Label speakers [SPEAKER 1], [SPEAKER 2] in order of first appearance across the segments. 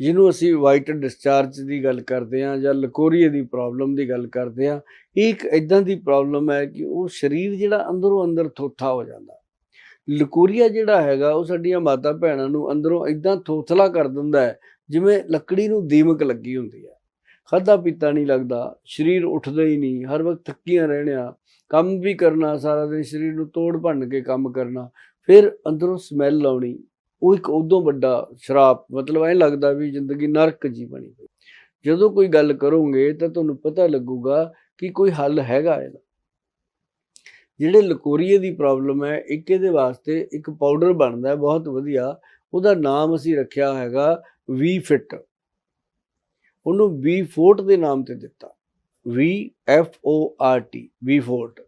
[SPEAKER 1] ਜਿਹਨੂੰ ਅਸੀਂ white discharge ਦੀ ਗੱਲ ਕਰਦੇ ਹਾਂ ਜਾਂ ਲਕੋਰੀਏ ਦੀ ਪ੍ਰੋਬਲਮ ਦੀ ਗੱਲ ਕਰਦੇ ਹਾਂ, ਇਹ ਇੱਕ ਇਦਾਂ ਦੀ ਪ੍ਰੋਬਲਮ ਹੈ ਕਿ ਉਹ ਸਰੀਰ ਜਿਹੜਾ ਅੰਦਰੋਂ ਅੰਦਰ ਥੋਥਾ ਹੋ ਜਾਂਦਾ। ਲਕੋਰੀਆ ਜਿਹੜਾ ਹੈਗਾ, ਉਹ ਸਾਡੀਆਂ ਮਾਤਾ ਭੈਣਾਂ ਨੂੰ ਅੰਦਰੋਂ ਇਦਾਂ ਥੋਥਲਾ ਕਰ ਦਿੰਦਾ ਹੈ, ਜਿਵੇਂ ਲੱਕੜੀ ਨੂੰ ਦੀਮਕ ਲੱਗੀ ਹੁੰਦੀ ਹੈ। ਖਾਦਾ ਪੀਤਾ ਨਹੀਂ ਲੱਗਦਾ, ਸਰੀਰ ਉੱਠਦਾ ਹੀ ਨਹੀਂ, ਹਰ ਵਕਤ ਥੱਕੀਆਂ ਰਹਿਣਿਆ, ਕੰਮ ਵੀ ਕਰਨਾ, ਸਾਰਾ ਦਿਨ ਸਰੀਰ ਨੂੰ ਤੋੜ ਭੰਨ ਕੇ ਕੰਮ ਕਰਨਾ, ਫਿਰ ਅੰਦਰੋਂ ਸਮੈਲ ਆਉਣੀ ਉਹ ਇੱਕ ਉਦੋਂ ਵੱਡਾ ਸ਼ਰਾਪ, ਮਤਲਬ ਐਂ ਲੱਗਦਾ ਵੀ ਜ਼ਿੰਦਗੀ ਨਰਕ ਜੀ ਬਣੀ ਹੋਈ। ਜਦੋਂ ਕੋਈ ਗੱਲ ਕਰੋਗੇ ਤਾਂ ਤੁਹਾਨੂੰ ਪਤਾ ਲੱਗੂਗਾ ਕਿ ਕੋਈ ਹੱਲ ਹੈਗਾ ਇਹਦਾ। ਜਿਹੜੇ ਲਕੋਰੀਏ ਦੀ ਪ੍ਰੋਬਲਮ ਹੈ, ਇੱਕ ਇਹਦੇ ਵਾਸਤੇ ਇੱਕ ਪਾਊਡਰ ਬਣਦਾ ਬਹੁਤ ਵਧੀਆ। ਉਹਦਾ ਨਾਮ ਅਸੀਂ ਰੱਖਿਆ ਹੈਗਾ, ਵੀ ਫਿਟ। ਉਹਨੂੰ ਵੀ ਫੋਰਟ ਦੇ ਨਾਮ ਤੇ ਦਿੱਤਾ। V F O R T V fort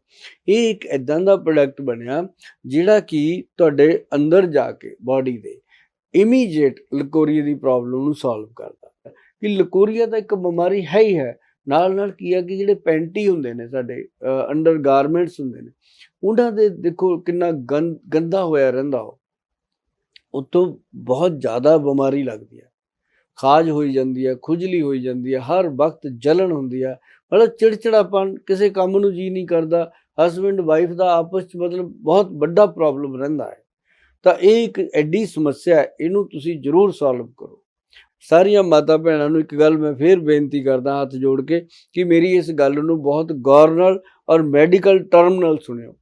[SPEAKER 1] ਇਹ ਇੱਕ ਇਦਾਂ ਦਾ ਪ੍ਰੋਡਕਟ ਬਣਿਆ ਜਿਹੜਾ ਕਿ ਤੁਹਾਡੇ ਅੰਦਰ ਜਾ ਕੇ ਬਾਡੀ ਦੇ ਇਮੀਡੀਏਟ ਲਕੋਰੀਆ ਦੀ ਪ੍ਰੋਬਲਮ ਨੂੰ ਸੋਲਵ ਕਰਦਾ ਕਿ ਲਕੋਰੀਆ ਤਾਂ ਇੱਕ ਬਿਮਾਰੀ ਹੈ ਹੀ ਹੈ। ਨਾਲ ਨਾਲ ਕੀ ਆ ਕਿ ਜਿਹੜੇ ਪੈਂਟੀ ਹੁੰਦੇ ਨੇ ਸਾਡੇ ਅੰਡਰ ਗਾਰਮੈਂਟਸ ਹੁੰਦੇ ਨੇ, ਉਹਨਾਂ ਦੇ ਦੇਖੋ ਕਿੰਨਾ ਗੰਦ, ਗੰਦਾ ਹੋਇਆ ਰਹਿੰਦਾ ਉਹ। ਉਤੋਂ ਬਹੁਤ ਜ਼ਿਆਦਾ ਬਿਮਾਰੀ ਲੱਗਦੀ ਹੈ। ਖਾਜ ਹੋਈ ਜਾਂਦੀ ਹੈ, ਖੁਜਲੀ ਹੋਈ ਜਾਂਦੀ ਹੈ, ਹਰ ਵਕਤ ਜਲਨ ਹੁੰਦੀ ਹੈ। ਮਤਲਬ ਚਿੜਚਿੜਾਪਨ, ਕਿਸੇ ਕੰਮ ਨੂੰ ਜੀ ਨਹੀਂ ਕਰਦਾ ਹਸਬੰਡ ਵਾਈਫ ਦਾ ਆਪਸ ਚ ਮਤਲਬ ਬਹੁਤ ਵੱਡਾ ਪ੍ਰੋਬਲਮ ਰਹਿੰਦਾ ਹੈ। ਤਾਂ ਇਹ ਇੱਕ ਐਡੀ ਸਮੱਸਿਆ ਹੈ, ਇਹਨੂੰ ਤੁਸੀਂ ਜ਼ਰੂਰ ਸੋਲਵ ਕਰੋ। ਸਾਰੀਆਂ ਮਾਤਾ ਭੈਣਾਂ ਨੂੰ ਇੱਕ ਗੱਲ ਮੈਂ ਫੇਰ ਬੇਨਤੀ ਕਰਦਾ ਹੱਥ ਜੋੜ ਕੇ ਕਿ ਮੇਰੀ ਇਸ ਗੱਲ ਨੂੰ ਬਹੁਤ ਗੌਰ ਨਾਲ ਔਰ ਮੈਡੀਕਲ ਟਰਮ ਨਾਲ ਸੁਣਿਓ।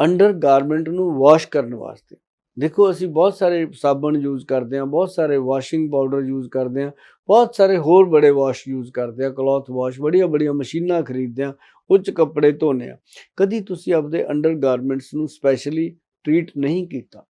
[SPEAKER 1] ਅੰਡਰ ਗਾਰਮੈਂਟ ਨੂੰ ਵਾਸ਼ ਕਰਨ ਵਾਸਤੇ। ਦੇਖੋ ਅਸੀਂ ਬਹੁਤ ਸਾਰੇ ਸਾਬਣ ਯੂਜ਼ ਕਰਦੇ ਹਾਂ, ਬਹੁਤ ਸਾਰੇ ਵਾਸ਼ਿੰਗ ਪਾਊਡਰ ਯੂਜ਼ ਕਰਦੇ ਹਾਂ ਬਹੁਤ ਸਾਰੇ ਹੋਰ ਬੜੇ ਵਾਸ਼ ਯੂਜ਼ ਕਰਦੇ ਆ ਕਲੌਥ ਵਾਸ਼ ਬੜੀਆਂ ਬੜੀਆਂ ਮਸ਼ੀਨਾਂ ਖਰੀਦਦੇ ਆ, ਉੱਚ ਕੱਪੜੇ ਧੋਨੇ ਆ। ਕਦੀ ਤੁਸੀਂ ਆਪਦੇ ਅੰਡਰ ਗਾਰਮੈਂਟਸ ਨੂੰ ਸਪੈਸ਼ਲੀ ਟ੍ਰੀਟ ਨਹੀਂ ਕੀਤਾ?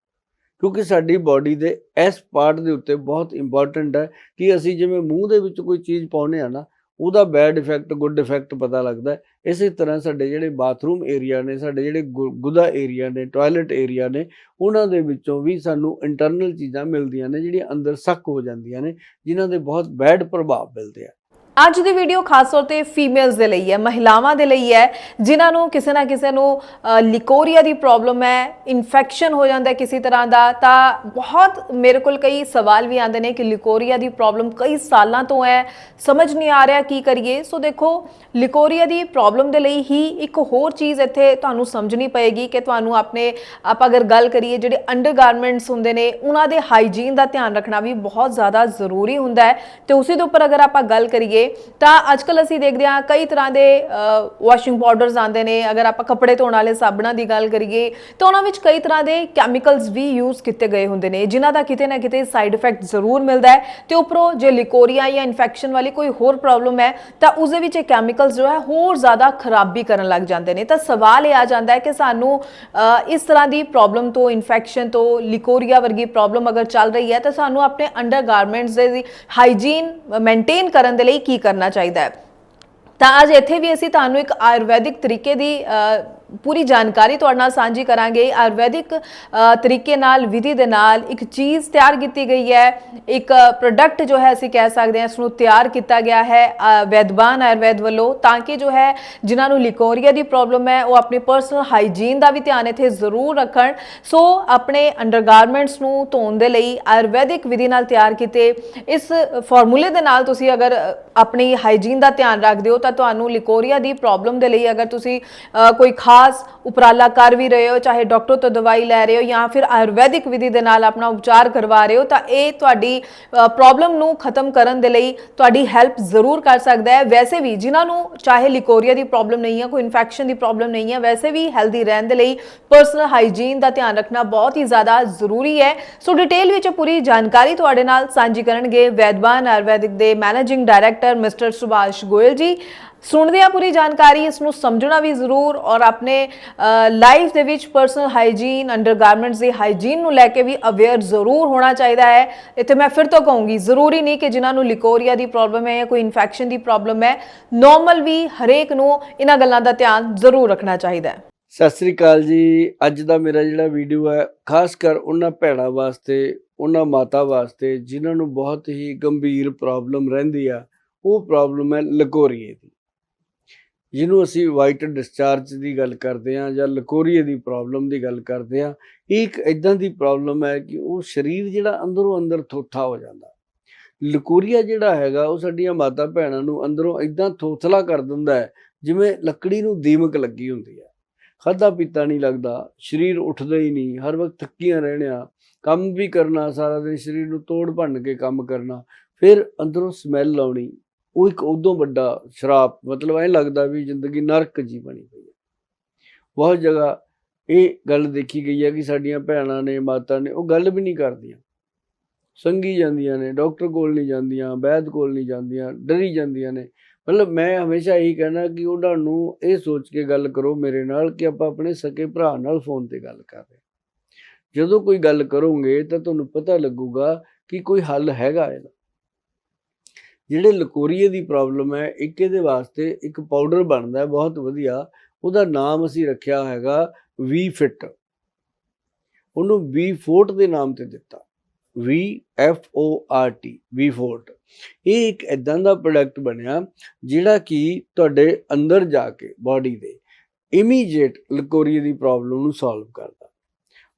[SPEAKER 1] ਕਿਉਂਕਿ ਸਾਡੀ ਬਾਡੀ ਦੇ ਇਸ ਪਾਰਟ ਦੇ ਉੱਤੇ ਬਹੁਤ ਇੰਪੋਰਟੈਂਟ ਹੈ ਕਿ ਅਸੀਂ ਜਿਵੇਂ ਮੂੰਹ ਦੇ ਵਿੱਚ ਕੋਈ ਚੀਜ਼ ਪਾਉਨੇ ਆ ਨਾ ਉਹਦਾ ਬੈਡ ਇਫੈਕਟ ਗੁੱਡ ਇਫੈਕਟ ਪਤਾ ਲੱਗਦਾ ਇਸੇ ਤਰ੍ਹਾਂ ਸਾਡੇ ਜਿਹੜੇ ਬਾਥਰੂਮ ਏਰੀਆ ਨੇ, ਸਾਡੇ ਜਿਹੜੇ ਗੁ- ਗੁਦਾ ਏਰੀਆ ਨੇ ਟਾਇਲਟ ਏਰੀਆ ਨੇ, ਉਹਨਾਂ ਦੇ ਵਿੱਚੋਂ ਵੀ ਸਾਨੂੰ ਇੰਟਰਨਲ ਚੀਜ਼ਾਂ ਮਿਲਦੀਆਂ ਨੇ ਜਿਹੜੀਆਂ ਅੰਦਰ ਸੱਕ ਹੋ ਜਾਂਦੀਆਂ ਨੇ, ਜਿਨ੍ਹਾਂ ਦੇ ਬਹੁਤ ਬੈਡ ਪ੍ਰਭਾਵ ਮਿਲਦੇ ਆ।
[SPEAKER 2] ਅੱਜ ਦੀ ਵੀਡੀਓ ਖਾਸ ਤੌਰ ਤੇ ਫੀਮੇਲਸ ਦੇ ਲਈ ਹੈ, ਮਹਿਲਾਵਾਂ ਦੇ ਲਈ ਹੈ, ਜਿਨ੍ਹਾਂ ਨੂੰ ਕਿਸੇ ਨਾ ਕਿਸੇ ਨੂੰ ਲਿਕੋਰੀਆ ਦੀ ਪ੍ਰੋਬਲਮ ਹੈ ਇਨਫੈਕਸ਼ਨ ਹੋ ਜਾਂਦਾ ਕਿਸੇ ਤਰ੍ਹਾਂ ਦਾ, ਤਾਂ ਬਹੁਤ ਮੇਰੇ ਕੋਲ ਕਈ ਸਵਾਲ ਵੀ ਆਉਂਦੇ ਨੇ ਕਿ ਲਿਕੋਰੀਆ ਦੀ ਪ੍ਰੋਬਲਮ ਕਈ ਸਾਲਾਂ ਤੋਂ ਹੈ, ਸਮਝ ਨਹੀਂ ਆ ਰਿਹਾ ਕੀ ਕਰੀਏ। ਸੋ ਦੇਖੋ, ਲਿਕੋਰੀਆ ਦੀ ਪ੍ਰੋਬਲਮ ਦੇ ਲਈ ਹੀ ਇੱਕ ਹੋਰ ਚੀਜ਼ ਇੱਥੇ ਤੁਹਾਨੂੰ ਸਮਝਣੀ ਪਏਗੀ ਕਿ ਤੁਹਾਨੂੰ ਆਪਣੇ, ਆਪਾਂ ਅਗਰ ਗੱਲ ਕਰੀਏ ਜਿਹੜੇ ਅੰਡਰਗਾਰਮੈਂਟਸ ਹੁੰਦੇ ਨੇ, ਉਹਨਾਂ ਦੇ ਹਾਈਜੀਨ ਦਾ ਧਿਆਨ ਰੱਖਣਾ ਵੀ ਬਹੁਤ ਜ਼ਿਆਦਾ ਜ਼ਰੂਰੀ ਹੁੰਦਾ ਹੈ। ਤੇ ਉਸੇ ਦੇ ਉੱਪਰ ਅਗਰ ਆਪਾਂ ਗੱਲ ਕਰੀਏ ਤਾਂ ਅੱਜਕੱਲ ਅਸੀਂ ਦੇਖਦੇ ਹਾਂ ਕਈ ਤਰ੍ਹਾਂ ਦੇ ਵਾਸ਼ਿੰਗ ਪਾਊਡਰਸ ਆਉਂਦੇ ਨੇ। ਅਗਰ ਆਪਾਂ ਕੱਪੜੇ ਧੋਣ ਵਾਲੇ ਸਾਬਣਾਂ ਦੀ ਗੱਲ ਕਰੀਏ, ਤਾਂ ਉਹਨਾਂ ਵਿੱਚ ਕਈ ਤਰ੍ਹਾਂ ਦੇ ਕੈਮੀਕਲਸ ਵੀ ਯੂਜ਼ ਕੀਤੇ ਗਏ ਹੁੰਦੇ ਨੇ, ਜਿਨ੍ਹਾਂ ਦਾ ਕਿਤੇ ਨਾ ਕਿਤੇ ਸਾਈਡ ਇਫੈਕਟ ਜ਼ਰੂਰ ਮਿਲਦਾ ਹੈ। ਤੇ ਉੱਪਰੋਂ ਜੇ ਲਿਕੋਰੀਆ ਜਾਂ ਇਨਫੈਕਸ਼ਨ ਵਾਲੀ ਕੋਈ ਹੋਰ ਪ੍ਰੋਬਲਮ ਹੈ, ਤਾਂ ਉਸ ਦੇ ਵਿੱਚ ਇਹ ਕੈਮੀਕਲਸ ਜੋ ਹੈ, ਹੋਰ ਜ਼ਿਆਦਾ ਖਰਾਬੀ ਕਰਨ ਲੱਗ ਜਾਂਦੇ ਨੇ। ਤਾਂ ਸਵਾਲ ਇਹ ਆ ਜਾਂਦਾ ਹੈ ਕਿ ਸਾਨੂੰ ਇਸ ਤਰ੍ਹਾਂ ਦੀ ਪ੍ਰੋਬਲਮ ਤੋਂ ਇਨਫੈਕਸ਼ਨ ਤੋਂ, ਲਿਕੋਰੀਆ ਵਰਗੀ ਪ੍ਰੋਬਲਮ ਅਗਰ ਚੱਲ ਰਹੀ ਹੈ, ਤਾਂ ਸਾਨੂੰ ਆਪਣੇ ਅੰਡਰਗਾਰਮੈਂਟਸ ਦੇ ਹਾਈਜੀਨ ਮੇਨਟੇਨ ਕਰਨ ਦੇ ਲਈ ਕੀ ਕਰਨਾ ਚਾਹੀਦਾ ਹੈ? ਤਾਂ ਅੱਜ ਇੱਥੇ ਵੀ ਅਸੀਂ ਤੁਹਾਨੂੰ ਇੱਕ ਆਯੁਰਵੈਦਿਕ ਤਰੀਕੇ ਦੀ ਅ, ਪੂਰੀ ਜਾਣਕਾਰੀ ਤੁਹਾਡੇ ਨਾਲ ਸਾਂਝੀ ਕਰਾਂਗੇ। ਆਯੁਰਵੈਦਿਕ ਤਰੀਕੇ ਨਾਲ, ਵਿਧੀ ਦੇ ਨਾਲ ਇੱਕ ਚੀਜ਼ ਤਿਆਰ ਕੀਤੀ ਗਈ ਹੈ। ਇੱਕ ਪ੍ਰੋਡਕਟ ਜੋ ਹੈ ਅਸੀਂ ਕਹਿ ਸਕਦੇ ਹਾਂ ਇਸ ਨੂੰ ਤਿਆਰ ਕੀਤਾ ਗਿਆ ਹੈ ਵੈਦਵਾਨ ਆਯੁਰਵੈਦ ਵੱਲੋਂ। ਤਾਂ ਕਿ ਜੋ ਹੈ, ਜਿਨ੍ਹਾਂ ਨੂੰ ਲਿਕੋਰੀਆ ਦੀ ਪ੍ਰੋਬਲਮ ਹੈ, ਉਹ ਆਪਣੀ ਪਰਸਨਲ ਹਾਈਜੀਨ ਦਾ ਵੀ ਧਿਆਨ ਇੱਥੇ ਜ਼ਰੂਰ ਰੱਖਣ। ਸੋ, ਆਪਣੇ ਅੰਡਰਗਾਰਮੈਂਟਸ ਨੂੰ ਧੋਣ ਦੇ ਲਈ ਆਯੁਰਵੈਦਿਕ ਵਿਧੀ ਨਾਲ ਤਿਆਰ ਕੀਤੇ। ਇਸ ਫਾਰਮੂਲੇ ਦੇ ਨਾਲ ਤੁਸੀਂ ਅਗਰ ਆਪਣੀ ਹਾਈਜੀਨ ਦਾ ਧਿਆਨ ਰੱਖਦੇ ਹੋ, ਤਾਂ ਤੁਹਾਨੂੰ ਲਿਕੋਰੀਆ ਦੀ ਪ੍ਰੋਬਲਮ ਦੇ ਲਈ ਅਗਰ ਤੁਸੀਂ ਕੋਈ ਖਾਸ ਉਪਰਾਲਾ ਕਰ ਵੀ ਰਹੇ ਹੋ, ਚਾਹੇ ਡਾਕਟਰ ਤੋਂ ਦਵਾਈ ਲੈ ਰਹੇ ਹੋ ਜਾਂ ਫਿਰ ਆਯੁਰਵੈਦਿਕ ਵਿਧੀ ਦੇ ਨਾਲ ਆਪਣਾ ਉਪਚਾਰ ਕਰਵਾ ਰਹੇ ਹੋ, ਤਾਂ ਇਹ ਤੁਹਾਡੀ ਪ੍ਰੋਬਲਮ ਨੂੰ ਖਤਮ ਕਰਨ ਦੇ ਲਈ ਤੁਹਾਡੀ ਹੈਲਪ ਜ਼ਰੂਰ ਕਰ ਸਕਦਾ ਹੈ। ਵੈਸੇ ਵੀ ਜਿਨ੍ਹਾਂ ਨੂੰ ਚਾਹੇ ਲਿਕੋਰੀਆ ਦੀ ਪ੍ਰੋਬਲਮ ਨਹੀਂ ਹੈ, ਕੋਈ ਇਨਫੈਕਸ਼ਨ ਦੀ ਪ੍ਰੋਬਲਮ ਨਹੀਂ ਹੈ, ਵੈਸੇ ਵੀ ਹੈਲਦੀ ਰਹਿਣ ਦੇ ਲਈ ਪਰਸਨਲ ਹਾਈਜੀਨ ਦਾ ਧਿਆਨ ਰੱਖਣਾ ਬਹੁਤ ਹੀ ਜ਼ਿਆਦਾ ਜ਼ਰੂਰੀ ਹੈ। ਸੋ ਡਿਟੇਲ ਵਿੱਚ ਪੂਰੀ ਜਾਣਕਾਰੀ ਤੁਹਾਡੇ ਨਾਲ ਸਾਂਝੀ ਕਰਨਗੇ ਵੈਦਵਾਨ ਆਯੁਰਵੈਦਿਕ ਦੇ managing director mister Subhash Goyal ji. ਸੁਣਦੇ ਆ ਪੂਰੀ ਜਾਣਕਾਰੀ, ਇਸ ਨੂੰ ਸਮਝਣਾ ਵੀ ਜ਼ਰੂਰ ਔਰ ਆਪਣੇ ਲਾਈਫ ਦੇ ਵਿੱਚ ਪਰਸਨਲ ਹਾਈਜੀਨ ਅੰਡਰਗਾਰਮੈਂਟਸ ਦੀ ਹਾਈਜੀਨ ਨੂੰ ਲੈ ਕੇ ਵੀ ਅਵੇਅਰ ਜ਼ਰੂਰ ਹੋਣਾ ਚਾਹੀਦਾ ਹੈ। ਇੱਥੇ ਮੈਂ ਫਿਰ ਤੋਂ ਕਹੂੰਗੀ, ਜ਼ਰੂਰੀ ਨਹੀਂ ਕਿ ਜਿਨ੍ਹਾਂ ਨੂੰ ਲਿਕੋਰੀਆ ਦੀ ਪ੍ਰੋਬਲਮ ਹੈ ਜਾਂ ਕੋਈ ਇਨਫੈਕਸ਼ਨ ਦੀ ਪ੍ਰੋਬਲਮ ਹੈ ਨਾਰਮਲ ਵੀ ਹਰੇਕ ਨੂੰ ਇਹਨਾਂ ਗੱਲਾਂ ਦਾ ਧਿਆਨ ਜ਼ਰੂਰ ਰੱਖਣਾ ਚਾਹੀਦਾ ਹੈ।
[SPEAKER 1] ਸਤਿ ਸ੍ਰੀ ਅਕਾਲ ਜੀ। ਅੱਜ ਦਾ ਮੇਰਾ ਜਿਹੜਾ ਵੀਡੀਓ ਹੈ, ਖਾਸ ਕਰ ਉਹਨਾਂ ਭੈਣਾਂ ਵਾਸਤੇ, ਉਹਨਾਂ ਮਾਤਾ ਵਾਸਤੇ, ਜਿਨ੍ਹਾਂ ਨੂੰ ਬਹੁਤ ਹੀ ਗੰਭੀਰ ਪ੍ਰੋਬਲਮ ਰਹਿੰਦੀ ਆ, ਉਹ ਪ੍ਰੋਬਲਮ ਹੈ ਲਕੋਰੀਏ ਦੀ। ਜਿਹਨੂੰ ਅਸੀਂ ਵਾਈਟ ਡਿਸਚਾਰਜ ਦੀ ਗੱਲ ਕਰਦੇ ਹਾਂ ਜਾਂ ਲਕੋਰੀਏ ਦੀ ਪ੍ਰੋਬਲਮ ਦੀ ਗੱਲ ਕਰਦੇ ਹਾਂ, ਇਹ ਇੱਕ ਇਦਾਂ ਦੀ ਪ੍ਰੋਬਲਮ ਹੈ ਕਿ ਉਹ ਸਰੀਰ ਜਿਹੜਾ ਅੰਦਰੋਂ ਅੰਦਰ ਥੋਥਾ ਹੋ ਜਾਂਦਾ। ਲਕੋਰੀਆ ਜਿਹੜਾ ਹੈਗਾ, ਉਹ ਸਾਡੀਆਂ ਮਾਤਾ ਭੈਣਾਂ ਨੂੰ ਅੰਦਰੋਂ ਇਦਾਂ ਥੋਥਲਾ ਕਰ ਦਿੰਦਾ ਹੈ, ਜਿਵੇਂ ਲੱਕੜੀ ਨੂੰ ਦੀਮਕ ਲੱਗੀ ਹੁੰਦੀ ਹੈ। ਖਾਧਾ ਪੀਤਾ ਨਹੀਂ ਲੱਗਦਾ, ਸਰੀਰ ਉੱਠਦਾ ਹੀ ਨਹੀਂ, ਹਰ ਵਕਤ ਥੱਕੀਆਂ ਰਹਿਣਿਆ, ਕੰਮ ਵੀ ਕਰਨਾ, ਸਾਰਾ ਦਿਨ ਸਰੀਰ ਨੂੰ ਤੋੜ ਭੰਨ ਕੇ ਕੰਮ ਕਰਨਾ, ਫਿਰ ਅੰਦਰੋਂ ਸਮੈਲ ਆਉਣੀ ਉਹ ਇੱਕ ਉਦੋਂ ਵੱਡਾ ਸ਼ਰਾਪ, ਮਤਲਬ ਐ ਲੱਗਦਾ ਵੀ ਜ਼ਿੰਦਗੀ ਨਰਕ ਜੀ ਬਣੀ ਪਈ ਹੈ। ਬਹੁਤ ਜਗ੍ਹਾ ਇਹ ਗੱਲ ਦੇਖੀ ਗਈ ਹੈ ਕਿ ਸਾਡੀਆਂ ਭੈਣਾਂ ਨੇ, ਮਾਤਾ ਨੇ ਉਹ ਗੱਲ ਵੀ ਨਹੀਂ ਕਰਦੀਆਂ। ਸੰਗੀ ਜਾਂਦੀਆਂ ਨੇ, ਡਾਕਟਰ ਕੋਲ ਨਹੀਂ ਜਾਂਦੀਆਂ, ਵੈਦ ਕੋਲ ਨਹੀਂ ਜਾਂਦੀਆਂ, ਡਰੀ ਜਾਂਦੀਆਂ ਨੇ। ਮਤਲਬ ਮੈਂ ਹਮੇਸ਼ਾ ਇਹੀ ਕਹਿਣਾ ਕਿ ਉਹਨਾਂ ਨੂੰ ਇਹ ਸੋਚ ਕੇ ਗੱਲ ਕਰੋ ਮੇਰੇ ਨਾਲ ਕਿ ਆਪਾਂ ਆਪਣੇ ਸਕੇ ਭਰਾ ਨਾਲ ਫੋਨ ਤੇ ਗੱਲ ਕਰ ਰਹੇ ਜਦੋਂ ਕੋਈ ਗੱਲ ਕਰੋਗੇ ਤਾਂ ਤੁਹਾਨੂੰ ਪਤਾ ਲੱਗੂਗਾ ਕਿ ਕੋਈ ਹੱਲ ਹੈਗਾ ਇਹਦਾ। ਜਿਹੜੇ ਲਕੋਰੀਏ ਦੀ ਪ੍ਰੋਬਲਮ ਹੈ, ਇੱਕ ਇਹਦੇ ਵਾਸਤੇ ਇੱਕ ਪਾਊਡਰ ਬਣਦਾ ਬਹੁਤ ਵਧੀਆ। ਉਹਦਾ ਨਾਮ ਅਸੀਂ ਰੱਖਿਆ ਹੈਗਾ ਵੀ ਫਿਟ ਉਹਨੂੰ ਵੀ ਫੋਰਟ ਦੇ ਨਾਮ ਤੇ ਦਿੱਤਾ। ਵੀ F O R T V Fort ਇਹ ਇੱਕ ਇਦਾਂ ਦਾ ਪ੍ਰੋਡਕਟ ਬਣਿਆ ਜਿਹੜਾ ਕਿ ਤੁਹਾਡੇ ਅੰਦਰ ਜਾ ਕੇ ਬਾਡੀ ਦੇ ਇਮੀਡੀਏਟ ਲਕੋਰੀਏ ਦੀ ਪ੍ਰੋਬਲਮ ਨੂੰ ਸੋਲਵ ਕਰਦਾ।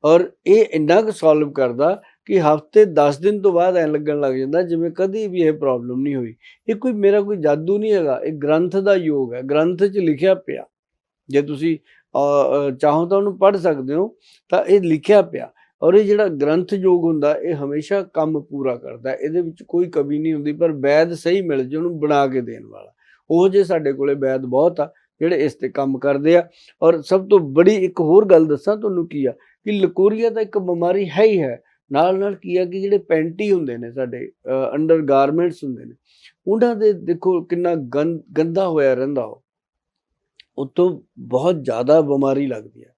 [SPEAKER 1] ਔਰ ਇਹ ਇੰਨਾ ਕੁ ਸੋਲਵ ਕਰਦਾ ਕਿ ਹਫ਼ਤੇ 10 ਦਿਨ ਤੋਂ ਬਾਅਦ ਐ ਲੱਗਣ ਲੱਗ ਜਾਂਦਾ ਜਿਵੇਂ ਕਦੀ ਵੀ ਇਹ ਪ੍ਰੋਬਲਮ ਨਹੀਂ ਹੋਈ। ਇਹ ਕੋਈ ਮੇਰਾ ਕੋਈ ਜਾਦੂ ਨਹੀਂ ਹੈਗਾ, ਇਹ ਗ੍ਰੰਥ ਦਾ ਯੋਗ ਹੈ, ਗ੍ਰੰਥ 'ਚ ਲਿਖਿਆ ਪਿਆ। ਜੇ ਤੁਸੀਂ ਚਾਹੋ ਤਾਂ ਉਹਨੂੰ ਪੜ੍ਹ ਸਕਦੇ ਹੋ, ਤਾਂ ਇਹ ਲਿਖਿਆ ਪਿਆ। ਔਰ ਇਹ ਜਿਹੜਾ ਗ੍ਰੰਥ ਯੋਗ ਹੁੰਦਾ, ਇਹ ਹਮੇਸ਼ਾ ਕੰਮ ਪੂਰਾ ਕਰਦਾ ਇਹਦੇ ਵਿੱਚ ਕੋਈ ਕਮੀ ਨਹੀਂ ਹੁੰਦੀ, ਪਰ ਵੈਦ ਸਹੀ ਮਿਲ ਜੇ ਉਹਨੂੰ ਬਣਾ ਕੇ ਦੇਣ ਵਾਲਾ। ਉਹ ਜੇ ਸਾਡੇ ਕੋਲੇ ਵੈਦ ਬਹੁਤ ਆ, ਜਿਹੜੇ ਇਸ ਤੇ ਕੰਮ ਕਰਦੇ ਆ। ਔਰ ਸਭ ਤੋਂ ਬੜੀ ਇੱਕ ਹੋਰ ਗੱਲ ਦੱਸਾਂ ਤੁਹਾਨੂੰ ਕੀ ਆ, ਕਿ ਲਕੋਰੀਆ ਤਾਂ ਇੱਕ ਬਿਮਾਰੀ ਹੈ ਹੀ ਹੈ। ਨਾਲ ਨਾਲ ਕੀ ਆ ਕਿ ਜਿਹੜੇ ਪੈਂਟੀ ਹੁੰਦੇ ਨੇ ਸਾਡੇ ਅੰਡਰ ਗਾਰਮੈਂਟਸ ਹੁੰਦੇ ਨੇ, ਉਹਨਾਂ ਦੇ ਦੇਖੋ ਕਿੰਨਾ ਗੰਦ ਗੰਦਾ ਹੋਇਆ ਰਹਿੰਦਾ ਉਹ। ਉਤੋਂ ਬਹੁਤ ਜ਼ਿਆਦਾ ਬਿਮਾਰੀ ਲੱਗਦੀ ਹੈ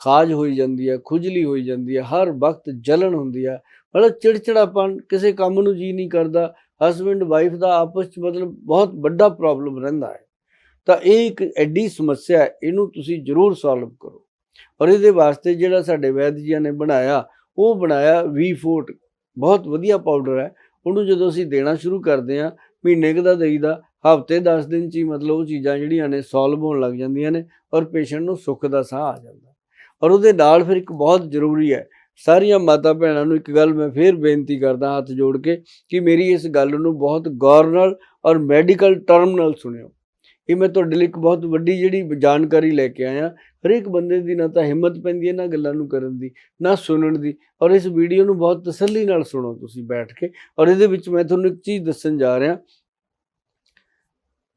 [SPEAKER 1] ਖਾਜ ਹੋਈ ਜਾਂਦੀ ਹੈ ਖੁਜਲੀ ਹੋਈ ਜਾਂਦੀ ਹੈ ਹਰ ਵਕਤ ਜਲਣ ਹੁੰਦੀ ਹੈ ਮਤਲਬ ਚਿੜਚਿੜਾਪਨ ਕਿਸੇ ਕੰਮ ਨੂੰ ਜੀ ਨਹੀਂ ਕਰਦਾ ਹਸਬੰਡ ਵਾਈਫ ਦਾ ਆਪਸ ਚ ਮਤਲਬ ਬਹੁਤ ਵੱਡਾ ਪ੍ਰੋਬਲਮ ਰਹਿੰਦਾ ਹੈ। ਤਾਂ ਇਹ ਇੱਕ ਐਡੀ ਸਮੱਸਿਆ ਇਹਨੂੰ ਤੁਸੀਂ ਜ਼ਰੂਰ ਸੋਲਵ ਕਰੋ। ਔਰ ਇਹਦੇ ਵਾਸਤੇ ਜਿਹੜਾ ਸਾਡੇ ਵੈਦ ਜੀਆਂ ਨੇ ਬਣਾਇਆ ਉਹ ਬਣਾਇਆ ਵੀ ਫੋਰਟ ਬਹੁਤ ਵਧੀਆ ਪਾਊਡਰ ਹੈ। ਉਹਨੂੰ ਜਦੋਂ ਅਸੀਂ ਦੇਣਾ ਸ਼ੁਰੂ ਕਰਦੇ ਹਾਂ, ਮਹੀਨੇ ਕੁ ਦਾ ਦੇਈਦਾ, ਹਫ਼ਤੇ 10 ਦਿਨ ਚ ਹੀ ਮਤਲਬ ਉਹ ਚੀਜ਼ਾਂ ਜਿਹੜੀਆਂ ਨੇ ਸੋਲਵ ਹੋਣ ਲੱਗ ਜਾਂਦੀਆਂ ਨੇ ਔਰ ਪੇਸ਼ੈਂਟ ਨੂੰ ਸੁੱਖ ਦਾ ਸਾਹ ਆ ਜਾਂਦਾ। ਔਰ ਉਹਦੇ ਨਾਲ ਫਿਰ ਇੱਕ ਬਹੁਤ ਜ਼ਰੂਰੀ ਹੈ, ਸਾਰੀਆਂ ਮਾਤਾ ਭੈਣਾਂ ਨੂੰ ਇੱਕ ਗੱਲ ਮੈਂ ਫੇਰ ਬੇਨਤੀ ਕਰਦਾ ਹੱਥ ਜੋੜ ਕੇ ਕਿ ਮੇਰੀ ਇਸ ਗੱਲ ਨੂੰ ਬਹੁਤ ਗੌਰ ਨਾਲ ਔਰ ਮੈਡੀਕਲ ਟਰਮ ਨਾਲ ਸੁਣਿਓ। ਇਹ ਮੈਂ ਤੁਹਾਡੇ ਲਈ ਇੱਕ ਬਹੁਤ ਵੱਡੀ ਜਿਹੜੀ ਜਾਣਕਾਰੀ ਲੈ ਕੇ ਆਇਆ। ਹਰੇਕ ਬੰਦੇ ਦੀ ਨਾ ਤਾਂ ਹਿੰਮਤ ਪੈਂਦੀ ਹੈ, ਨਾ ਗੱਲਾਂ ਨੂੰ ਕਰਨ ਦੀ, ਨਾ ਸੁਣਨ ਦੀ। ਔਰ ਇਸ ਵੀਡੀਓ ਨੂੰ ਬਹੁਤ ਤਸੱਲੀ ਨਾਲ ਸੁਣੋ ਤੁਸੀਂ ਬੈਠ ਕੇ। ਔਰ ਇਹਦੇ ਵਿੱਚ ਮੈਂ ਤੁਹਾਨੂੰ ਇੱਕ ਚੀਜ਼ ਦੱਸਣ ਜਾ ਰਿਹਾ।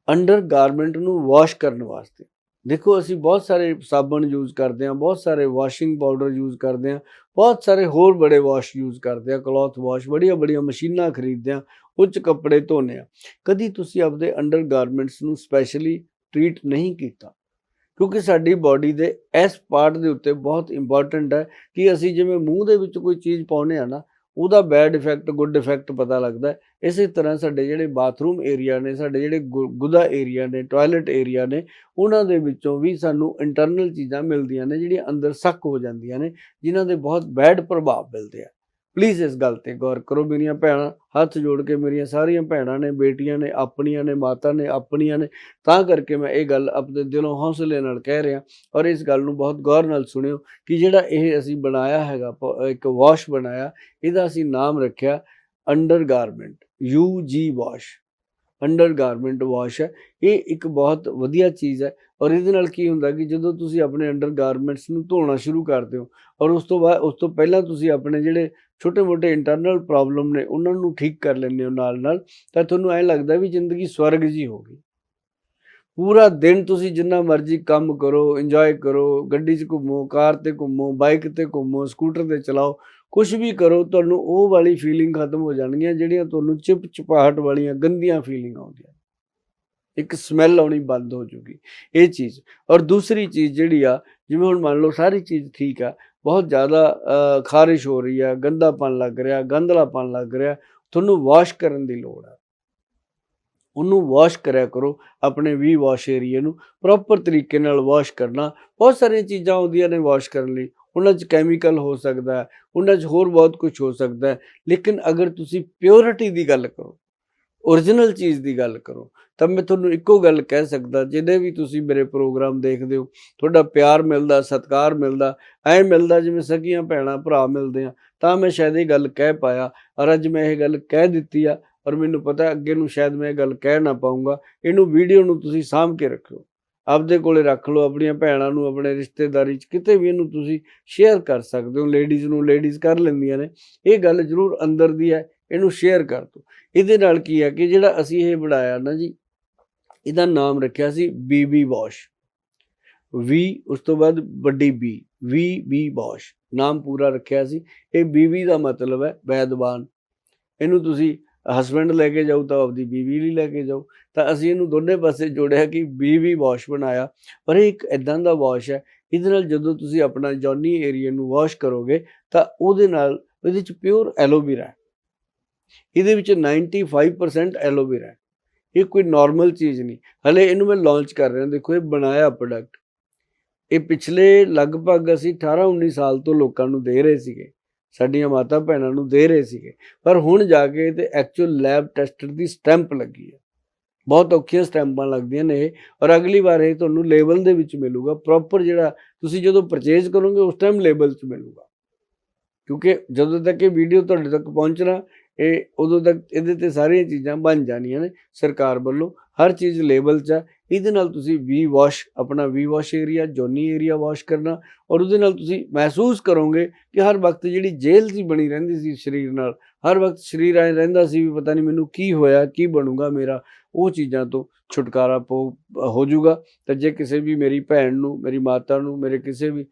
[SPEAKER 1] ਅੰਡਰ ਗਾਰਮੈਂਟ ਨੂੰ ਵਾਸ਼ ਕਰਨ ਵਾਸਤੇ। ਦੇਖੋ, ਅਸੀਂ ਬਹੁਤ ਸਾਰੇ ਸਾਬਣ ਯੂਜ਼ ਕਰਦੇ ਹਾਂ, ਬਹੁਤ ਸਾਰੇ ਵਾਸ਼ਿੰਗ ਪਾਊਡਰ ਯੂਜ਼ ਕਰਦੇ ਹਾਂ, ਬਹੁਤ ਸਾਰੇ ਹੋਰ ਬੜੇ ਵਾਸ਼ ਯੂਜ਼ ਕਰਦੇ ਹਾਂ, ਕਲੌਥ ਵਾਸ਼ ਬੜੀਆਂ ਬੜੀਆਂ ਮਸ਼ੀਨਾਂ ਖਰੀਦਦੇ ਹਾਂ ਉਹ ਕੱਪੜੇ ਧੋਨੇ ਆ ਕਦੀ ਤੁਸੀਂ ਆਪਦੇ ਅੰਡਰ ਗਾਰਮੈਂਟਸ ਨੂੰ ਸਪੈਸ਼ਲੀ ਟ੍ਰੀਟ ਨਹੀਂ ਕੀਤਾ। ਕਿਉਂਕਿ ਸਾਡੀ ਬਾਡੀ ਦੇ ਇਸ ਪਾਰਟ ਦੇ ਉੱਤੇ ਬਹੁਤ ਇੰਪੋਰਟੈਂਟ ਹੈ ਕਿ ਅਸੀਂ ਜਿਵੇਂ ਮੂੰਹ ਦੇ ਵਿੱਚ ਕੋਈ ਚੀਜ਼ ਪਾਉਨੇ ਆ ਨਾ, ਉਹਦਾ ਬੈਡ ਇਫੈਕਟ ਗੁੱਡ ਇਫੈਕਟ ਪਤਾ ਲੱਗਦਾ ਇਸੇ ਤਰ੍ਹਾਂ ਸਾਡੇ ਜਿਹੜੇ ਬਾਥਰੂਮ ਏਰੀਆ ਨੇ, ਸਾਡੇ ਜਿਹੜੇ ਗੁ- ਗੁਦਾ ਏਰੀਆ ਨੇ ਟਾਇਲਟ ਏਰੀਆ ਨੇ, ਉਹਨਾਂ ਦੇ ਵਿੱਚੋਂ ਵੀ ਸਾਨੂੰ ਇੰਟਰਨਲ ਚੀਜ਼ਾਂ ਮਿਲਦੀਆਂ ਨੇ ਜਿਹੜੀਆਂ ਅੰਦਰ ਸੱਕ ਹੋ ਜਾਂਦੀਆਂ ਨੇ, ਜਿਨ੍ਹਾਂ ਦੇ ਬਹੁਤ ਬੈਡ ਪ੍ਰਭਾਵ ਮਿਲਦੇ ਆ। ਪਲੀਜ਼ ਇਸ ਗੱਲ ਤੇ ਗੌਰ ਕਰੋ, ਮੇਰੀਆਂ ਭੈਣਾਂ, ਹੱਥ ਜੋੜ ਕੇ ਮੇਰੀਆਂ ਸਾਰੀਆਂ ਭੈਣਾਂ ਨੇ, ਬੇਟੀਆਂ ਨੇ, ਆਪਣੀਆਂ ਨੇ, ਮਾਤਾ ਨੇ, ਆਪਣੀਆਂ ਨੇ, ਤਾਂ ਕਰਕੇ ਮੈਂ ਇਹ ਗੱਲ ਆਪਣੇ ਦਿਲੋਂ ਹੌਸਲੇ ਨਾਲ ਕਹਿ ਰਿਹਾ ਔਰ ਇਸ ਗੱਲ ਨੂੰ ਬਹੁਤ ਗੌਰ ਨਾਲ ਸੁਣਿਓ ਕਿ ਜਿਹੜਾ ਇਹ ਅਸੀਂ ਬਣਾਇਆ ਹੈਗਾ, ਪ- ਇੱਕ ਵਾਸ਼ ਬਣਾਇਆ, ਇਹਦਾ ਅਸੀਂ ਨਾਮ ਰੱਖਿਆ undergarment, U G wash. Undergarment wash ਹੈ, ਇਹ ਇੱਕ ਬਹੁਤ ਵਧੀਆ ਚੀਜ਼ ਹੈ ਔਰ ਇਹਦੇ ਨਾਲ ਕੀ ਹੁੰਦਾ ਕਿ ਜਦੋਂ ਤੁਸੀਂ ਆਪਣੇ ਅੰਡਰ ਗਾਰਮੈਂਟਸ ਨੂੰ ਧੋਣਾ ਸ਼ੁਰੂ ਕਰਦੇ ਹੋ ਔਰ ਉਸ ਤੋਂ ਬਾਅਦ, ਉਸ ਤੋਂ ਪਹਿਲਾਂ ਤੁਸੀਂ ਆਪਣੇ ਜਿਹੜੇ ਛੋਟੇ-ਮੋਟੇ ਇੰਟਰਨਲ ਪ੍ਰੋਬਲਮ ਨੇ, ਉਹਨਾਂ ਨੂੰ ਠੀਕ ਕਰ ਲੈਂਦੇ ਹੋ ਨਾਲ ਨਾਲ, ਤਾਂ ਤੁਹਾਨੂੰ ਐਂ ਲੱਗਦਾ ਵੀ ਜ਼ਿੰਦਗੀ ਸਵਰਗ ਜੀ ਹੋ ਗਈ। ਪੂਰਾ ਦਿਨ ਤੁਸੀਂ ਜਿੰਨਾ ਮਰਜ਼ੀ ਕੰਮ ਕਰੋ ਇੰਜੋਏ ਕਰੋ, ਗੱਡੀ 'ਚ ਘੁੰਮੋ, ਕਾਰ ਤੇ ਘੁੰਮੋ ਬਾਈਕ ਤੇ ਘੁੰਮੋ ਸਕੂਟਰ ਤੇ ਚਲਾਓ ਕੁਝ ਵੀ ਕਰੋ, ਤੁਹਾਨੂੰ ਉਹ ਵਾਲੀ ਫੀਲਿੰਗ ਖਤਮ ਹੋ ਜਾਣਗੀਆਂ, ਜਿਹੜੀਆਂ ਤੁਹਾਨੂੰ ਚਿਪ ਚਿਪਾਹਟ ਵਾਲੀਆਂ ਗੰਦੀਆਂ ਫੀਲਿੰਗ ਆਉਂਦੀਆਂ। ਇੱਕ ਸਮੈਲ ਆਉਣੀ ਬੰਦ ਹੋ ਜੂਗੀ। ਇਹ ਚੀਜ਼। ਔਰ ਦੂਸਰੀ ਚੀਜ਼ ਜਿਹੜੀ ਆ, ਜਿਵੇਂ ਹੁਣ ਮੰਨ ਲਓ ਸਾਰੀ ਚੀਜ਼ ਠੀਕ ਆ ਬਹੁਤ ਜ਼ਿਆਦਾ ਖਾਰਿਸ਼ ਹੋ ਰਹੀ ਆ ਗੰਦਾਪਨ ਲੱਗ ਰਿਹਾ ਗੰਦਲਾਪਨ ਲੱਗ ਰਿਹਾ। ਤੁਹਾਨੂੰ ਵਾਸ਼ ਕਰਨ ਦੀ ਲੋੜ ਹੈ। ਉਹਨੂੰ ਵਾਸ਼ ਕਰਿਆ ਕਰੋ, ਆਪਣੇ ਵੀ ਵਾਸ਼ ਏਰੀਆ ਨੂੰ। ਪ੍ਰੋਪਰ ਤਰੀਕੇ ਨਾਲ ਵਾਸ਼ ਕਰਨਾ। ਬਹੁਤ ਸਾਰੀਆਂ ਚੀਜ਼ਾਂ ਆਉਂਦੀਆਂ ਨੇ ਵਾਸ਼ ਕਰਨ ਲਈ। ਉਹਨਾਂ 'ਚ ਕੈਮੀਕਲ ਹੋ ਸਕਦਾ ਹੈ, ਉਹਨਾਂ 'ਚ ਹੋਰ ਬਹੁਤ ਕੁਝ ਹੋ ਸਕਦਾ ਹੈ। ਲੇਕਿਨ ਅਗਰ ਤੁਸੀਂ ਪਿਓਰਿਟੀ ਦੀ ਗੱਲ ਕਰੋ origignal ਚੀਜ਼ ਦੀ ਗੱਲ ਕਰੋ, ਤਾਂ ਮੈਂ ਤੁਹਾਨੂੰ ਇੱਕੋ ਗੱਲ ਕਹਿ ਸਕਦਾ, ਜਿਹਦੇ ਵੀ ਤੁਸੀਂ ਮੇਰੇ ਪ੍ਰੋਗਰਾਮ ਦੇਖਦੇ ਹੋ, ਤੁਹਾਡਾ ਪਿਆਰ ਮਿਲਦਾ, ਸਤਿਕਾਰ ਮਿਲਦਾ, ਐ ਮਿਲਦਾ ਜਿਵੇਂ ਸਕੀਆਂ ਭੈਣਾਂ ਭਰਾ ਮਿਲਦੇ ਆ, ਤਾਂ ਮੈਂ ਸ਼ਾਇਦ ਇਹ ਗੱਲ ਕਹਿ ਪਾਇਆ, ਔਰ ਅੱਜ ਮੈਂ ਇਹ ਗੱਲ ਕਹਿ ਦਿੱਤੀ ਆ, ਔਰ ਮੈਨੂੰ ਪਤਾ ਅੱਗੇ ਨੂੰ ਸ਼ਾਇਦ ਮੈਂ ਇਹ ਗੱਲ ਕਹਿ ਨਾ ਪਾਉਂਗਾ, ਇਹਨੂੰ ਵੀਡੀਓ ਨੂੰ ਤੁਸੀਂ ਸਾਂਭ ਕੇ ਰੱਖਿਓ, ਆਪਦੇ ਕੋਲੇ ਰੱਖ ਲਓ, ਆਪਣੀਆਂ ਭੈਣਾਂ ਨੂੰ, ਆਪਣੇ ਰਿਸ਼ਤੇਦਾਰੀ 'ਚ ਕਿਤੇ ਵੀ ਇਹਨੂੰ ਤੁਸੀਂ ਸ਼ੇਅਰ ਕਰ ਸਕਦੇ ਹੋ ਲੇਡੀਜ਼ ਨੂੰ ਲੇਡੀਜ਼ ਕਰ ਲੈਂਦੀਆਂ ਨੇ, ਇਹ ਗੱਲ ਜ਼ਰੂਰ ਅੰਦਰ ਦੀ ਹੈ ਇਹਨੂੰ ਸ਼ੇਅਰ ਕਰ ਦਿਓ ਇਹਦੇ ਨਾਲ ਕੀ ਹੈ ਕਿ ਜਿਹੜਾ ਅਸੀਂ ਇਹ ਬਣਾਇਆ ਨਾ ਜੀ, ਇਹਦਾ ਨਾਮ ਰੱਖਿਆ ਸੀ ਬੀਬੀ ਵਾਸ਼ ਵੀ ਉਸ ਤੋਂ ਬਾਅਦ ਵੱਡੀ ਬੀ ਵੀ ਬੀ ਵਾਸ਼ ਨਾਮ ਪੂਰਾ ਰੱਖਿਆ ਸੀ। ਇਹ ਬੀਬੀ ਦਾ ਮਤਲਬ ਹੈ ਵੈਦਵਾਨ। ਇਹਨੂੰ ਤੁਸੀਂ ਹਸਬੰਡ ਲੈ ਕੇ ਜਾਓ ਤਾਂ ਆਪਦੀ ਬੀਵੀ ਲਈ ਲੈ ਕੇ ਜਾਓ। ਤਾਂ ਅਸੀਂ ਇਹਨੂੰ ਦੋਨੇ ਪਾਸੇ ਜੋੜਿਆ ਕਿ ਬੀਬੀ ਵਾਸ਼ ਬਣਾਇਆ। ਪਰ ਇਹ ਇੱਕ ਇਦਾਂ ਦਾ ਵਾਸ਼ ਹੈ, ਇਹਦੇ ਨਾਲ ਜਦੋਂ ਤੁਸੀਂ ਆਪਣਾ ਜੌਨੀ ਏਰੀਆ ਨੂੰ ਵਾਸ਼ ਕਰੋਗੇ ਤਾਂ ਉਹਦੇ ਨਾਲ ਇਹਦੇ ਚ ਪਿਓਰ ਐਲੋਵੇਰਾ ਇਹਦੇ ਵਿੱਚ 95% ਐਲੋਵੇਰਾ ਹੈ। ਇਹ ਕੋਈ ਨਾਰਮਲ ਚੀਜ਼ ਨਹੀਂ। ਹਲੇ ਇਹਨੂੰ ਮੈਂ ਲਾਂਚ ਕਰ ਰਿਹਾ। ਦੇਖੋ, ਇਹ ਬਣਾਇਆ ਪ੍ਰੋਡਕਟ ਇਹ ਪਿਛਲੇ ਲਗਭਗ ਅਸੀਂ 18 19 ਸਾਲ ਤੋਂ ਲੋਕਾਂ ਨੂੰ ਦੇ ਰਹੇ ਸੀਗੇ। ਸਾਡੀਆਂ ਮਾਤਾ ਭੈਣਾਂ ਨੂੰ ਦੇ ਰਹੇ ਸੀਗੇ। ਪਰ ਹੁਣ ਜਾ ਕੇ ਤੇ ਐਕਚੁਅਲ ਲੈਬ ਟੈਸਟਡ ਦੀ ਸਟੈਂਪ ਲੱਗੀ ਹੈ। ਬਹੁਤ ਔਖੀਆਂ ਸਟੈਂਪਾਂ ਲੱਗਦੀਆਂ ਨੇ ਇਹ। ਔਰ ਅਗਲੀ ਵਾਰ ਇਹ ਤੁਹਾਨੂੰ ਲੇਬਲ ਦੇ ਵਿੱਚ ਮਿਲੂਗਾ। ਪ੍ਰੋਪਰ ਜਿਹੜਾ ਤੁਸੀਂ ਜਦੋਂ ਪਰਚੇਜ਼ ਕਰੋਗੇ, ਉਸ ਟਾਈਮ ਲੇਬਲ 'ਚ ਮਿਲੂਗਾ। ਕਿਉਂਕਿ ਜਦੋਂ ਤੱਕ ਇਹ ਵੀਡੀਓ ਤੁਹਾਡੇ ਤੱਕ ਪਹੁੰਚਣਾ ਇਹ ਉਦੋਂ ਤੱਕ ਇਹਦੇ ਤੇ ਸਾਰੀਆਂ ਚੀਜ਼ਾਂ ਬਣ ਜਾਣੀਆਂ ਨੇ ਸਰਕਾਰ ਵੱਲੋਂ। ਹਰ ਚੀਜ਼ ਲੇਬਲ 'ਚ ਆ। ਇਹਦੇ ਨਾਲ ਤੁਸੀਂ ਵੀ ਵਾਸ਼ ਆਪਣਾ ਵੀ ਵਾਸ਼ ਏਰੀਆ ਜੋਨੀ ਏਰੀਆ ਵਾਸ਼ ਕਰਨਾ। ਔਰ ਉਹਦੇ ਨਾਲ ਤੁਸੀਂ ਮਹਿਸੂਸ ਕਰੋਗੇ ਕਿ ਹਰ ਵਕਤ ਜਿਹੜੀ ਜੇਲ੍ਹ ਸੀ ਬਣੀ ਰਹਿੰਦੀ ਸੀ ਸਰੀਰ ਨਾਲ, ਹਰ ਵਕਤ ਸਰੀਰ ਐ ਰਹਿੰਦਾ ਸੀ ਵੀ ਪਤਾ ਨਹੀਂ ਮੈਨੂੰ ਕੀ ਹੋਇਆ, ਕੀ ਬਣੂਗਾ ਮੇਰਾ। ਉਹ ਚੀਜ਼ਾਂ ਤੋਂ ਛੁਟਕਾਰਾ ਪੋ, ਹੋ ਜਾਊਗਾ। ਤਾਂ ਜੇ ਕਿਸੇ ਵੀ ਮੇਰੀ ਭੈਣ ਨੂੰ, ਮੇਰੀ ਮਾਤਾ ਨੂੰ, ਮੇਰੇ ਕਿਸੇ ਵੀ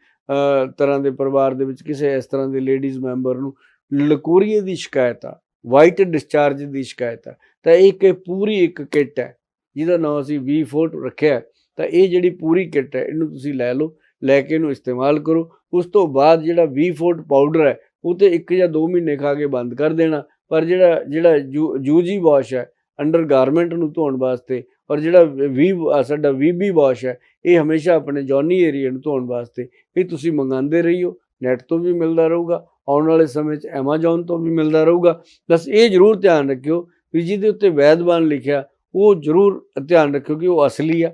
[SPEAKER 1] ਤਰ੍ਹਾਂ ਦੇ ਪਰਿਵਾਰ ਦੇ ਵਿੱਚ ਕਿਸੇ ਇਸ ਤਰ੍ਹਾਂ ਦੇ ਲੇਡੀਜ਼ ਮੈਂਬਰ ਨੂੰ ਲਕੋਰੀਏ ਦੀ ਸ਼ਿਕਾਇਤ ਆ ਵਾਈਟ ਡਿਸਚਾਰਜ ਦੀ ਸ਼ਿਕਾਇਤ ਆ। ਤਾਂ ਇਹ ਕਿ ਪੂਰੀ ਇੱਕ ਕਿੱਟ ਹੈ, ਜਿਹਦਾ ਨਾਮ ਅਸੀਂ ਵੀ ਫੋਰਟ ਰੱਖਿਆ ਤਾਂ ਇਹ ਜਿਹੜੀ ਪੂਰੀ ਕਿੱਟ ਹੈ, ਇਹਨੂੰ ਤੁਸੀਂ ਲੈ ਲਓ, ਲੈ ਕੇ ਇਹਨੂੰ ਇਸਤੇਮਾਲ ਕਰੋ। ਉਸ ਤੋਂ ਬਾਅਦ ਜਿਹੜਾ ਵੀ ਫੋਰਟ ਪਾਊਡਰ ਹੈ, ਉਹ ਤੇ ਇੱਕ ਜਾਂ 2 ਮਹੀਨੇ ਖਾ ਕੇ ਬੰਦ ਕਰ ਦੇਣਾ। ਪਰ ਜਿਹੜਾ ਜਿਹੜਾ ਯੂਜੀ ਵਾਸ਼ ਹੈ, ਅੰਡਰ ਗਾਰਮੈਂਟ ਨੂੰ ਧੋਣ ਵਾਸਤੇ ਔਰ ਜਿਹੜਾ ਵੀ ਸਾਡਾ ਵੀਬੀ ਵਾਸ਼ ਹੈ, ਇਹ ਹਮੇਸ਼ਾ ਆਪਣੇ ਜੌਨੀ ਏਰੀਆ ਨੂੰ ਧੋਣ ਵਾਸਤੇ ਇਹ ਤੁਸੀਂ ਮੰਗਾਉਂਦੇ ਰਹੀਓ, ਨੈਟ ਤੋਂ ਵੀ ਮਿਲਦਾ ਰਹੂਗਾ। ਆਉਣ ਵਾਲੇ ਸਮੇਂ 'ਚ Amazon ਤੋਂ ਵੀ ਮਿਲਦਾ ਰਹੂਗਾ। ਬਸ ਇਹ ਜ਼ਰੂਰ ਧਿਆਨ ਰੱਖਿਓ ਵੀ ਜਿਹਦੇ ਉੱਤੇ ਵੈਦਵਾਨ ਲਿਖਿਆ, ਉਹ ਜ਼ਰੂਰ ਧਿਆਨ ਰੱਖਿਓ ਕਿ ਉਹ ਅਸਲੀ ਆ।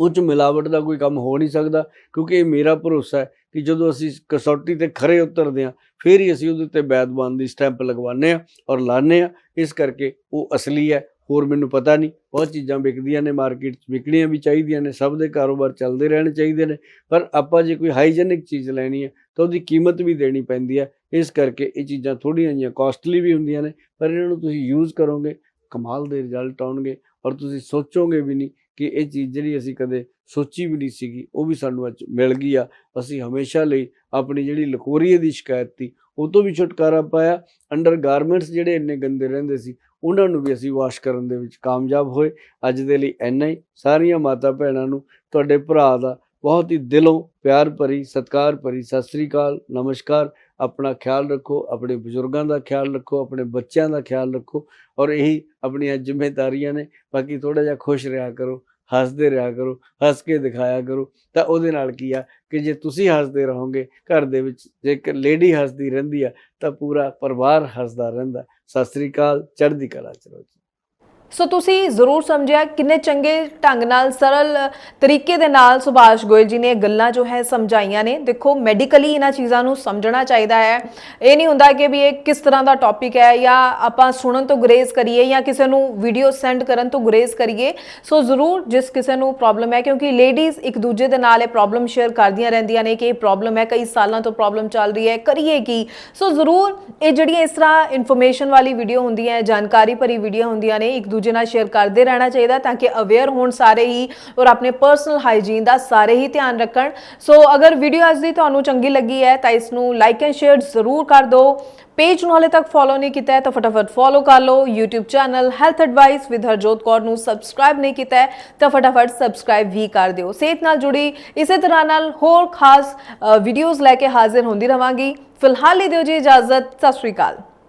[SPEAKER 1] ਉਹ 'ਚ ਮਿਲਾਵਟ ਦਾ ਕੋਈ ਕੰਮ ਹੋ ਨਹੀਂ ਸਕਦਾ ਕਿਉਂਕਿ ਇਹ ਮੇਰਾ ਭਰੋਸਾ ਹੈ ਕਿ ਜਦੋਂ ਅਸੀਂ ਕਸੌਟੀ ਤੇ ਖਰੇ ਉਤਰਦੇ ਹਾਂ, ਫਿਰ ਹੀ ਅਸੀਂ ਉਹਦੇ ਉੱਤੇ ਵੈਦਵਾਨ ਦੀ ਸਟੈਂਪ ਲਗਵਾਉਂਦੇ ਆ ਔਰ ਲਾਉਂਦੇ ਆ ਇਸ ਕਰਕੇ ਉਹ ਅਸਲੀ ਹੈ। ਹੋਰ ਮੈਨੂੰ ਪਤਾ ਨਹੀਂ। ਬਹੁਤ ਚੀਜ਼ਾਂ ਵਿਕਦੀਆਂ ਨੇ ਮਾਰਕੀਟ 'ਚ ਵਿਕਣੀਆਂ ਵੀ ਚਾਹੀਦੀਆਂ ਨੇ, ਸਭ ਦੇ ਕਾਰੋਬਾਰ ਚੱਲਦੇ ਰਹਿਣੇ ਚਾਹੀਦੇ ਨੇ। ਪਰ ਆਪਾਂ ਜੇ ਕੋਈ ਹਾਈਜੀਨਿਕ ਚੀਜ਼ ਲੈਣੀ ਹੈ, ਤਾਂ ਉਹਦੀ ਕੀਮਤ ਵੀ ਦੇਣੀ ਪੈਂਦੀ ਹੈ। ਇਸ ਕਰਕੇ ਇਹ ਚੀਜ਼ਾਂ ਥੋੜ੍ਹੀਆਂ ਜਿਹੀਆਂ ਕਾਸਟਲੀ ਵੀ ਹੁੰਦੀਆਂ ਨੇ, ਪਰ ਇਹਨਾਂ ਨੂੰ ਤੁਸੀਂ ਯੂਜ਼ ਕਰੋਗੇ, ਕਮਾਲ ਦੇ ਰਿਜ਼ਲਟ ਆਉਣਗੇ ਔਰ ਤੁਸੀਂ ਸੋਚੋਗੇ ਵੀ ਨਹੀਂ ਕਿ ਇਹ ਚੀਜ਼ ਜਿਹੜੀ ਅਸੀਂ ਕਦੇ ਸੋਚੀ ਵੀ ਨਹੀਂ ਸੀਗੀ, ਉਹ ਵੀ ਸਾਨੂੰ ਅੱਜ ਮਿਲ ਗਈ ਆ। ਅਸੀਂ ਹਮੇਸ਼ਾ ਲਈ ਆਪਣੀ ਜਿਹੜੀ ਲਕੋਰੀਏ ਦੀ ਸ਼ਿਕਾਇਤ ਸੀ, ਉਹ ਤੋਂ ਵੀ ਛੁਟਕਾਰਾ ਪਾਇਆ। ਅੰਡਰ ਗਾਰਮੈਂਟਸ ਜਿਹੜੇ ਇੰਨੇ ਗੰਦੇ ਰਹਿੰਦੇ ਸੀ ਉਹਨਾਂ ਨੂੰ ਵੀ ਅਸੀਂ ਵਾਸ਼ ਕਰਨ ਦੇ ਵਿੱਚ ਕਾਮਯਾਬ ਹੋਏ। ਅੱਜ ਦੇ ਲਈ ਇੰਨਾ ਹੀ। ਸਾਰੀਆਂ ਮਾਤਾ ਭੈਣਾਂ ਨੂੰ ਤੁਹਾਡੇ ਭਰਾ ਦਾ ਬਹੁਤ ਹੀ ਦਿਲੋਂ ਪਿਆਰ ਭਰੀ, ਸਤਿਕਾਰ ਭਰੀ ਸਤਿ ਸ੍ਰੀ ਅਕਾਲ, ਨਮਸਕਾਰ। ਆਪਣਾ ਖਿਆਲ ਰੱਖੋ, ਆਪਣੇ ਬਜ਼ੁਰਗਾਂ ਦਾ ਖਿਆਲ ਰੱਖੋ, ਆਪਣੇ ਬੱਚਿਆਂ ਦਾ ਖਿਆਲ ਰੱਖੋ। ਔਰ ਇਹੀ ਆਪਣੀਆਂ ਜ਼ਿੰਮੇਵਾਰੀਆਂ ਨੇ। ਬਾਕੀ ਥੋੜਾ ਜਿਹਾ ਖੁਸ਼ ਰਿਹਾ ਕਰੋ। ਹੱਸਦੇ ਰਿਹਾ ਕਰੋ, ਹੱਸ ਕੇ ਦਿਖਾਇਆ ਕਰੋ। ਤਾਂ ਉਹਦੇ ਨਾਲ ਕੀ ਆ ਕਿ ਜੇ ਤੁਸੀਂ ਹੱਸਦੇ ਰਹੋਗੇ, ਘਰ ਦੇ ਵਿੱਚ ਜੇ ਇੱਕ ਲੇਡੀ ਹੱਸਦੀ ਰਹਿੰਦੀ ਆ ਤਾਂ ਪੂਰਾ ਪਰਿਵਾਰ ਹੱਸਦਾ ਰਹਿੰਦਾ। ਸਤਿ ਸ੍ਰੀ ਅਕਾਲ, ਚੜ੍ਹਦੀ ਕਲਾ ਚਲੋ ਜੀ।
[SPEAKER 2] ਸੋ ਤੁਸੀਂ ਜ਼ਰੂਰ ਸਮਝਿਆ ਕਿੰਨੇ ਚੰਗੇ ਢੰਗ ਨਾਲ, ਸਰਲ ਤਰੀਕੇ ਦੇ ਨਾਲ ਸੁਭਾਸ਼ ਗੋਇਲ ਜੀ ਨੇ ਇਹ ਗੱਲਾਂ ਜੋ ਹੈ ਸਮਝਾਈਆਂ ਨੇ। ਦੇਖੋ ਮੈਡੀਕਲੀ ਇਹਨਾਂ ਚੀਜ਼ਾਂ ਨੂੰ ਸਮਝਣਾ ਚਾਹੀਦਾ ਹੈ। ਇਹ ਨਹੀਂ ਹੁੰਦਾ ਕਿ ਵੀ ਇਹ ਕਿਸ ਤਰ੍ਹਾਂ ਦਾ ਟੌਪਿਕ ਹੈ ਜਾਂ ਆਪਾਂ ਸੁਣਨ ਤੋਂ ਗੁਰੇਜ਼ ਕਰੀਏ ਜਾਂ ਕਿਸੇ ਨੂੰ ਵੀਡੀਓ ਸੈਂਡ ਕਰਨ ਤੋਂ ਗੁਰੇਜ਼ ਕਰੀਏ। ਸੋ ਜ਼ਰੂਰ ਜਿਸ ਕਿਸੇ ਨੂੰ ਪ੍ਰੋਬਲਮ ਹੈ, ਕਿਉਂਕਿ ਲੇਡੀਜ਼ ਇੱਕ ਦੂਜੇ ਦੇ ਨਾਲ ਇਹ ਪ੍ਰੋਬਲਮ ਸ਼ੇਅਰ ਕਰਦੀਆਂ ਰਹਿੰਦੀਆਂ ਨੇ ਕਿ ਇਹ ਪ੍ਰੋਬਲਮ ਹੈ, ਕਈ ਸਾਲਾਂ ਤੋਂ ਪ੍ਰੋਬਲਮ ਚੱਲ ਰਹੀ ਹੈ, ਕਰੀਏ ਕੀ? ਸੋ ਜ਼ਰੂਰ ਇਹ ਜਿਹੜੀਆਂ ਇਸ ਤਰ੍ਹਾਂ ਇਨਫੋਰਮੇਸ਼ਨ ਵਾਲੀ ਵੀਡੀਓ ਹੁੰਦੀਆਂ ਹੈ ਜਾਣਕਾਰੀ ਭਰੀ ਵੀਡੀਓ ਹੁੰਦੀਆਂ ਨੇ, ਇੱਕ ਦੂਜੇ ਨਾਲ ਸ਼ੇਅਰ ਕਰਦੇ ਰਹਿਣਾ ਚਾਹੀਦਾ ਤਾਂ ਕਿ ਅਵੇਅਰ ਹੋਣ ਸਾਰੇ ਹੀ ਔਰ ਆਪਣੇ ਪਰਸਨਲ ਹਾਈਜੀਨ ਦਾ ਸਾਰੇ ਹੀ ਧਿਆਨ ਰੱਖਣ। ਸੋ ਅਗਰ ਵੀਡੀਓ ਅੱਜ ਦੀ ਤੁਹਾਨੂੰ ਚੰਗੀ ਲੱਗੀ ਹੈ ਤਾਂ ਇਸ ਨੂੰ ਲਾਈਕ ਐਂਡ ਸ਼ੇਅਰ ਜ਼ਰੂਰ ਕਰ ਦਿਓ। ਪੇਜ ਨੂੰ ਹਾਲੇ ਤੱਕ ਫੋਲੋ ਨਹੀਂ ਕੀਤਾ ਹੈ ਤਾਂ ਫਟਾਫਟ ਫੋਲੋ ਕਰ ਲਓ। YouTube channel health advice with Harjot Kaur ਨੂੰ ਸਬਸਕ੍ਰਾਈਬ ਨਹੀਂ ਕੀਤਾ ਹੈ ਤਾਂ ਫਟਾਫਟ ਸਬਸਕ੍ਰਾਈਬ ਵੀ ਕਰ ਦਿਓ। ਸਿਹਤ ਨਾਲ ਜੁੜੀ ਇਸੇ ਤਰ੍ਹਾਂ ਨਾਲ ਹੋਰ ਖਾਸ ਵੀਡੀਓਜ਼ ਲੈ ਕੇ ਹਾਜ਼ਰ ਹੁੰਦੀ ਰਵਾਂਗੀ। ਫਿਲਹਾਲ ਲਈ ਦਿਓ ਜੀ ਇਜਾਜ਼ਤ। ਸਤਿ ਸ਼੍ਰੀ ਅਕਾਲ।